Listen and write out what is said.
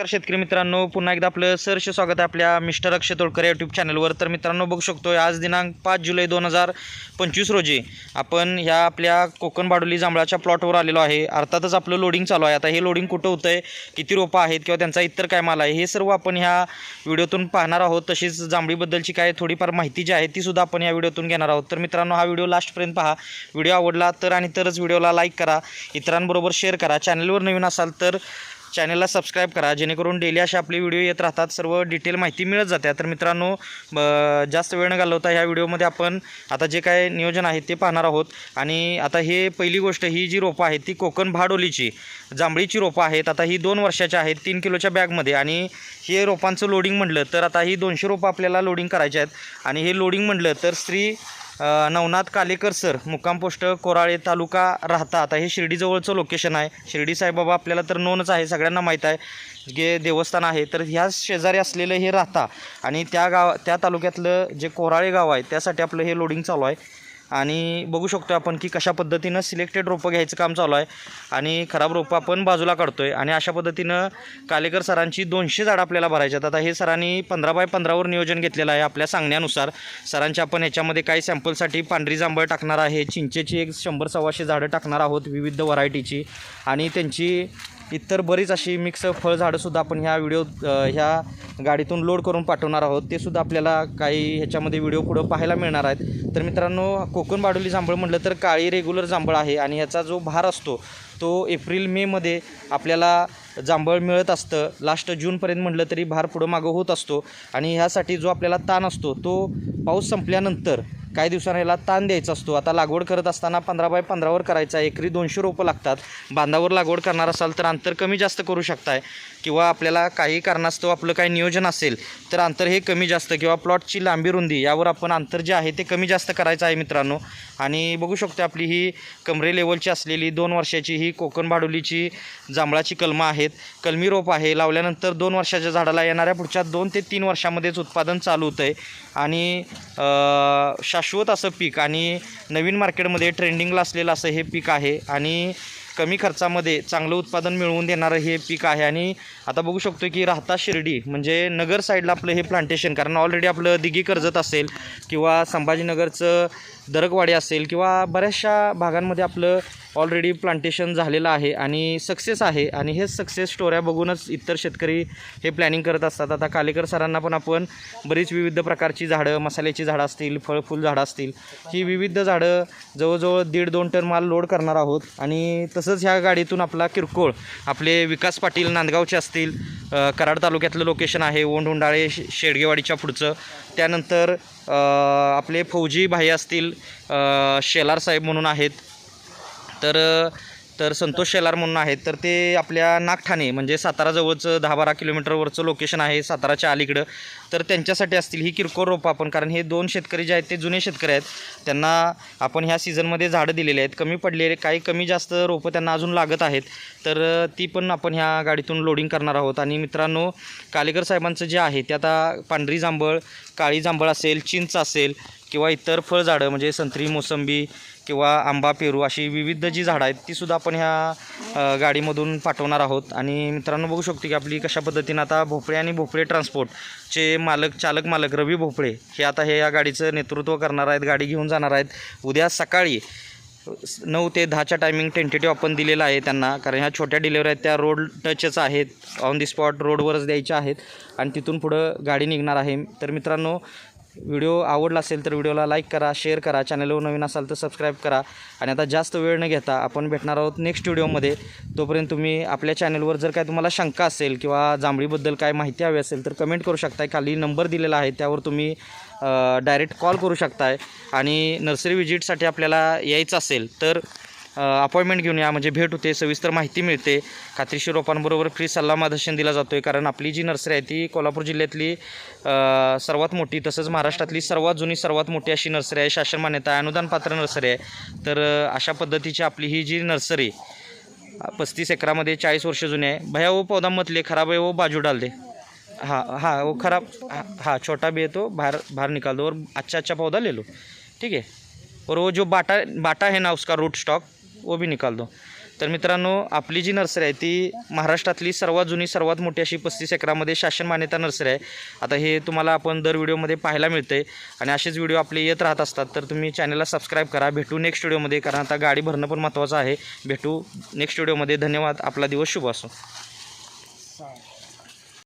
नमस्कार शेतकरी मित्रांनो पुन्हा एकदा आपलं सहर्ष स्वागत आहे आपल्या मिस्टर अक्षय तोडकर यूट्यूब चॅनलवर तर मित्रांनो बघू शकतो आज दिनांक पाच जुलै दोन हजार पंचवीस रोजी आपण ह्या आपल्या कोकण बाडोली जांभळाच्या प्लॉटवर आलेलो आहे. अर्थातच आपलं लोडिंग चालू आहे. आता हे लोडिंग कुठं होतं आहे किती रोपं आहेत किंवा त्यांचा इतर काय माल आहे हे सर्व आपण ह्या व्हिडिओतून पाहणार आहोत. तशीच जांभळीबद्दलची काय थोडीफार माहिती जी आहे ती सुद्धा आपण या व्हिडिओतून घेणार आहोत. तर मित्रांनो हा व्हिडिओ लास्टपर्यंत पहा. व्हिडिओ आवडला तर आणि तरच व्हिडिओला लाईक करा. इतरांबरोबर शेअर करा. चॅनलवर नवीन असाल तर चॅनलला सबस्क्राईब करा जेणेकरून डेली अशा आपले व्हिडिओ येत राहतात सर्व डिटेल माहिती मिळत जाते. तर मित्रांनो ब- जास्त वेळ न घालवता ह्या व्हिडिओमध्ये आपण आता जे काय नियोजन आहे ते पाहणार आहोत. आणि आता हे पहिली गोष्ट ही जी रोपं आहेत ती कोकण भाडोलीची जांभळीची रोपं आहेत. आता ही दोन वर्षाची आहेत तीन किलोच्या बॅगमध्ये. आणि हे रोपांचं लोडिंग म्हटलं तर आता ही दोनशे रोपं आपल्याला लोडिंग करायचे आहेत. आणि हे लोडिंग म्हटलं तर स्त्री नवनाथ कालेकर सर मुक्काम पोस्ट कोराळे तालुका राहता आता हे शिर्डीजवळचं लोकेशन आहे. शिर्डी साईबाबा आपल्याला तर नोनच आहे सगळ्यांना माहीत आहे. जे देवस्थान आहे तर ह्या शेजारी असलेलं हे राहता. आणि त्या गाव त्या तालुक्यातलं जे कोराळे गाव आहे त्यासाठी आपलं हे लोडिंग चालू आहे. आणि बघू शकतो आपण की कशा पद्धतीनं सिलेक्टेड रोपं घ्यायचं काम चालू आहे. आणि खराब रोपं आपण बाजूला काढतो आहे आणि अशा पद्धतीनं कालेकर सरांची दोनशे झाडं आपल्याला भरायची आहेत. आता हे सरांनी पंधरा बाय पंधरावर नियोजन घेतलेलं आहे आपल्या सांगण्यानुसार. सरांच्या आपण ह्याच्यामध्ये काही सॅम्पलसाठी पांढरी जांभळ टाकणार आहे. चिंचेची एक शंभर सव्वाशे झाडं टाकणार आहोत विविध व्हरायटीची. आणि त्यांची इतर बरीच अशी मिक्स फळझाडंसुद्धा आपण ह्या व्हिडिओ ह्या गाडीतून लोड करून पाठवणार आहोत. ते सुद्धा आपल्याला काही ह्याच्यामध्ये व्हिडिओ पुढं पाहायला मिळणार आहेत. तर मित्रांनो कोकण बाडोली जांभळ म्हटलं तर काळी रेग्युलर जांभळ आहे आणि ह्याचा जो भार असतो तो एप्रिल मेमध्ये आपल्याला जांभळ मिळत असतं. लास्ट जूनपर्यंत म्हटलं तरी भार पुढं मागं होत असतो. आणि ह्यासाठी जो आपल्याला ताण असतो तो पाऊस संपल्यानंतर काही दिवसांना याला ताण द्यायचा असतो. आता लागवड करत असताना पंधरा बाय पंधरावर करायचा एकरी दोनशे रोपं लागतात. बांधावर लागवड करणार असाल तर अंतर कमी जास्त करू शकताय. किंवा आपल्याला काही कारणास्तव आपलं काही नियोजन असेल तर अंतर हे कमी जास्त किंवा प्लॉटची लांबी रुंदी यावर आपण अंतर जे आहे ते कमी जास्त करायचं आहे मित्रांनो. आणि बघू शकतो आपली ही कमरे लेवलची असलेली दोन वर्षाची ही कोकण भाडोलीची जांभळाची कलमं आहेत. कलमी रोप आहे. लावल्यानंतर दोन वर्षाच्या झाडाला येणाऱ्या पुढच्या दोन ते तीन वर्षामध्येच उत्पादन चालू होतं आहे आणि शा शाश्वत असं पीक आणि नवीन मार्केटमध्ये ट्रेंडिंगला असलेलं असं हे पीक आहे आणि कमी खर्चामध्ये चांगलं उत्पादन मिळवून देणारं हे पीक आहे. आणि आता बघू शकतो की राहता शिर्डी म्हणजे नगर साईडला आपलं हे प्लांटेशन कारण ऑलरेडी आपलं दिघी कर्जत असेल किंवा संभाजीनगरचं दरकवाडी असेल किंवा बऱ्याचशा भागांमध्ये आपलं ऑलरेडी प्लांटेशन झालेलं आहे आणि सक्सेस आहे. आणि हेच सक्सेस स्टोऱ्या बघूनच इतर शेतकरी हे प्लॅनिंग करत असतात. आता कालेकर सरांना पण आपण बरीच विविध प्रकारची झाडं मसाल्याची झाडं असतील फळफूल झाडं असतील ही विविध झाडं जवळजवळ दीड दोन टन माल लोड करणार आहोत. आणि तसंच ह्या गाडीतून आपला किरकोळ आपले विकास पाटील नांदगावचे असतील कराड तालुक्यातलं लोकेशन आहे ओंड शे- शेडगेवाडीच्या पुढचं. त्यानंतर आपले फौजी भाई असतील शेलार साहेब म्हणून आहेत. तर तर संतोष शेलार म्हणून आहेत. तर ते आपल्या नागठाणे म्हणजे साताराजवळचं दहा बारा किलोमीटरवरचं लोकेशन आहे साताराच्या अलीकडं. तर त्यांच्यासाठी असतील ही किरकोळ रोपं आपण कारण हे दोन शेतकरी जे आहेत ते जुने शेतकरी आहेत. त्यांना आपण ह्या सीझनमध्ये झाडं दिलेली आहेत. कमी पडलेले काही कमी जास्त रोपं त्यांना अजून लागत आहेत. तर ती पण आपण ह्या गाडीतून लोडिंग करणार आहोत. आणि मित्रांनो कालेकर साहेबांचं जे आहे ते आता पांढरी जांभळ काळी जांभळ असेल चिंच असेल किंवा इतर फळझाडं म्हणजे संत्री मोसंबी किंवा आंबा पेरू अशी विविध जी झाडं आहेत तीसुद्धा आपण ह्या गाडीमधून पाठवणार आहोत. आणि मित्रांनो बघू शकतो की आपली कशा पद्धतीनं आता भोपळे आणि भोपळे ट्रान्सपोर्टचे मालक चालक मालक रवी भोपळे हे आता हे या गाडीचं नेतृत्व करणार आहेत गाडी घेऊन जाणार आहेत. उद्या सकाळी नऊ ते दहाच्या टायमिंग टेंटेटिव्ह आपण दिलेला आहे त्यांना कारण ह्या छोट्या डिलेवरी आहेत त्या रोड टचच आहेत ऑन दी स्पॉट रोडवरच द्यायच्या आहेत. आणि तिथून पुढं गाडी निघणार आहे. तर मित्रांनो व्हिडिओ आवडला असेल तर व्हिडिओला लाईक करा शेअर करा चॅनलवर नवीन असाल तर सबस्क्राईब करा. आणि आता जास्त वेळ न घेता आपण भेटणार आहोत नेक्स्ट व्हिडिओमध्ये. तोपर्यंत तुम्ही आपल्या चॅनलवर जर काय तुम्हाला शंका असेल किंवा जांभळीबद्दल काय माहिती हवी असेल तर कमेंट करू शकताय. खाली नंबर दिलेला आहे त्यावर तुम्ही डायरेक्ट कॉल करू शकताय. आणि नर्सरी व्हिजिटसाठी आपल्याला यायचं असेल तर अपॉइंटमेंट घेऊन या म्हणजे भेट होते सविस्तर माहिती मिळते. खात्रीशीर रोपांबरोबर फ्री सल्ला मार्गदर्शन दिला जातो आहे कारण आपली जी नर्सरी आहे ती कोल्हापूर जिल्ह्यातली सर्वात मोठी तसंच महाराष्ट्रातली सर्वात जुनी सर्वात मोठी अशी नर्सरी आहे शासन मान्यता आहे अनुदान पात्र नर्सरी आहे. तर अशा पद्धतीची आपली ही जी नर्सरी पस्तीस एकरामध्ये चाळीस वर्ष जुनी आहे. भया हो वो पौधा खराब आहे वो बाजू डाल दे हाँ हाँ वो हो खराब हां हाँ छोटा भी है तो बाहर बाहर निकाल दो और अच्छा अच्छा पौधा ले लो ठीक है और वो जो बाटा बाटा है ना उसका रूट स्टॉक वो भी निकाल दो. तर मित्रांनो आपली जी नर्सरी आहे ती महाराष्ट्रातली सर्वात जुनी सर्वात मोठी अशी पस्तीस एकरामध्ये शासन मान्यता नर्सरी आहे. आता हे तुम्हाला आपण दर व्हिडिओमध्ये पाहायला मिळते आणि असेच व्हिडिओ आपले येत राहत असतात तर तुम्ही चॅनलला सबस्क्राईब करा. भेटू नेक्स्ट व्हिडिओमध्ये कारण आता गाडी भरणं पण महत्त्वाचं आहे. भेटू नेक्स्ट व्हिडिओमध्ये धन्यवाद. आपला दिवस शुभ असो.